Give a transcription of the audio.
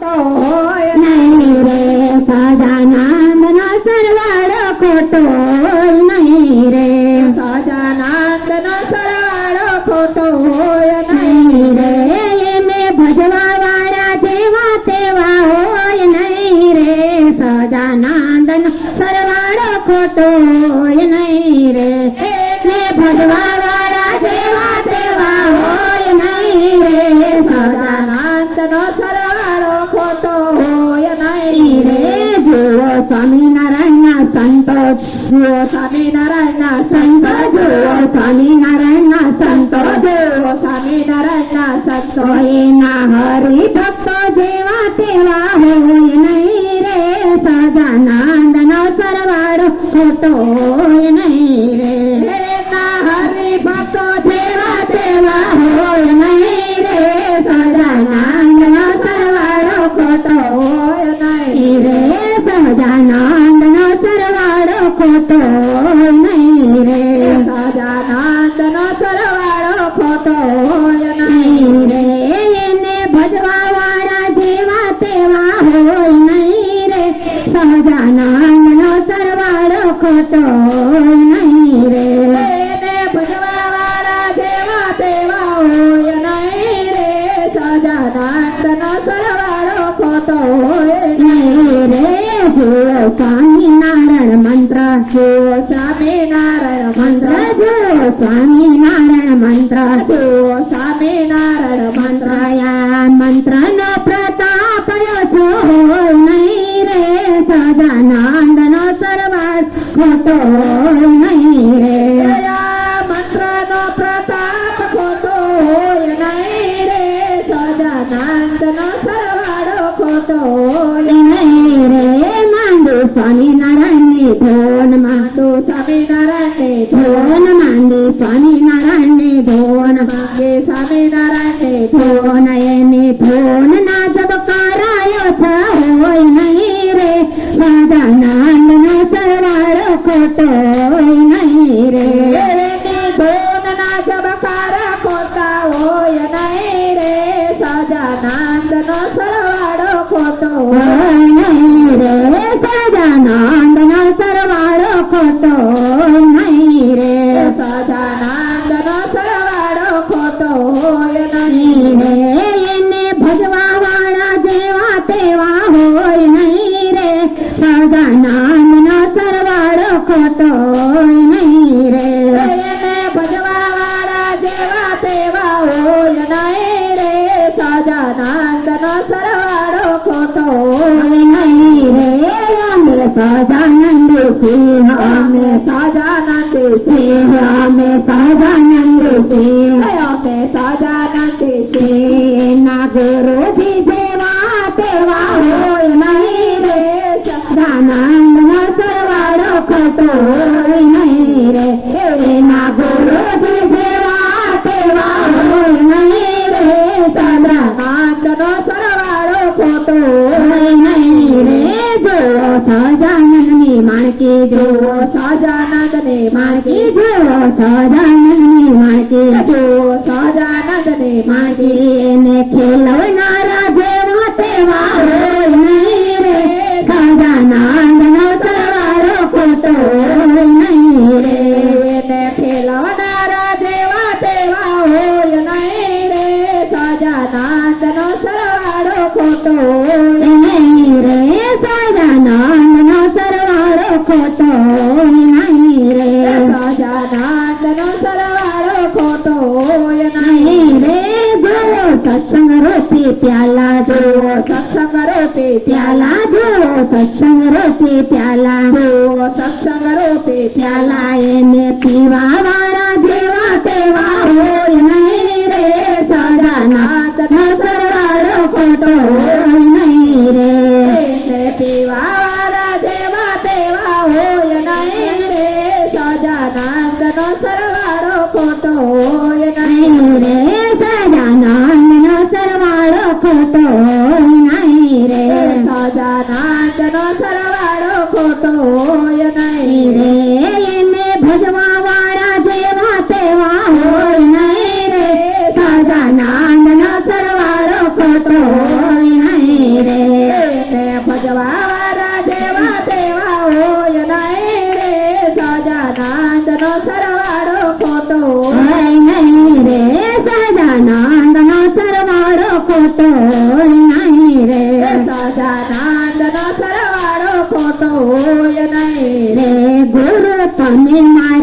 નહીં રે સજાનંદ નો સરવાળો ખોટો નહીં રે સજાનંદ નો સરવાળો ખોટો હોય નહીં રે એને ભજવા વાળા જેવા તેવા હોય નહીં રે સજાનંદ નો સરવાળો ખોટો હોય નહીં રે જુઓ સ્વામિનારાયણના સંતો જુઓ સ્વામિનારાયણના સંત જુઓ સ્વામિનારાયણના સંતો જુઓ સ્વામિનારાયણના સંતો એના હરિભક્તો જેવા તેવા હોય નહીં રે. સદાનંદ નો સરવાળો ખોટો હોય નહીં રે. હરિભક્તો જેવા તેવા હોય નહીં રે. સજાનંદ નો સરવાળો ખોટો હોય નહીં સજાનંદ નો સરવાળો ખોટો નહીં રે સજાનંદ નો સરવાળો ખોટો નહીં રે એને ભજવા વાળા જેવા તેવા હોય નહીં રે સહજાનંદ સરવાળો ખોટો રે જુઓ સ્વામિનારાયણ મંત્ર જુઓ સ્વામિનારાયણ મંત્ર મંત્ર સ્વામી નારાયણ મંત્ર જુઓ સ્વામિનારાયણ મંત્ર મંત્રયા મંત્રનો પ્રતાપ ઓછો હોય નહીં રે સદાનંદ નો સરવાળ ખોટો નહીં રે પ્રતાપ રે સ્વામિનારાયણની ધોનમાં માંડુ સ્વામિનારાયણને ધોન માંડે સ્વામિનારાયણની ધોન માંગે સ્વામિનારાયણને ધોન એને ધોન ના જબકારાયો છે હોય નહીં રે સદાનંદ નો સરવાળો ખોટો હોય નહીં રે એની ધૂનના જબકારા ખોટા હોય નહીં રે સજાનંદનો સરવાળો ખોટો હોય નહીં રે એને ભજવા વાળા જેવા તેવા હોય નહીં જુઓ સજાનંદની માણકી જુઓ સજાનંદ ને માણકી જુઓ સજાનંદની માણકી જુઓ સજાનંદ ને માગી એને ખેલવનારા જેવા તેવા હોય નહીં રે સદાનંદ નો સરવાળો ખોટો નહીં રે એને ખેલવનારા જેવા તેવા હોય નહીં રે સજાનંદ નો સરવાળો ખોટો જુઓ સત્સંગ રોટી પ્યાલા જુઓ સત્સંગ રૂપે પ્યાલા જુઓ સત્સંગ રોટી પ્યાલા જુઓ સત્સંગ રૂપે પ્યાલા એને પીવા વાળા જેવા તેવા હોય નહીં રે સદાનંદ નો સરવાળો ખોટો હોય નહીં રે સરવાળો ખોટો હોય નહીં રે. સજાનંદનો સરવાળો ખોટો હોય નહીં રે ગુરુ તમે મારી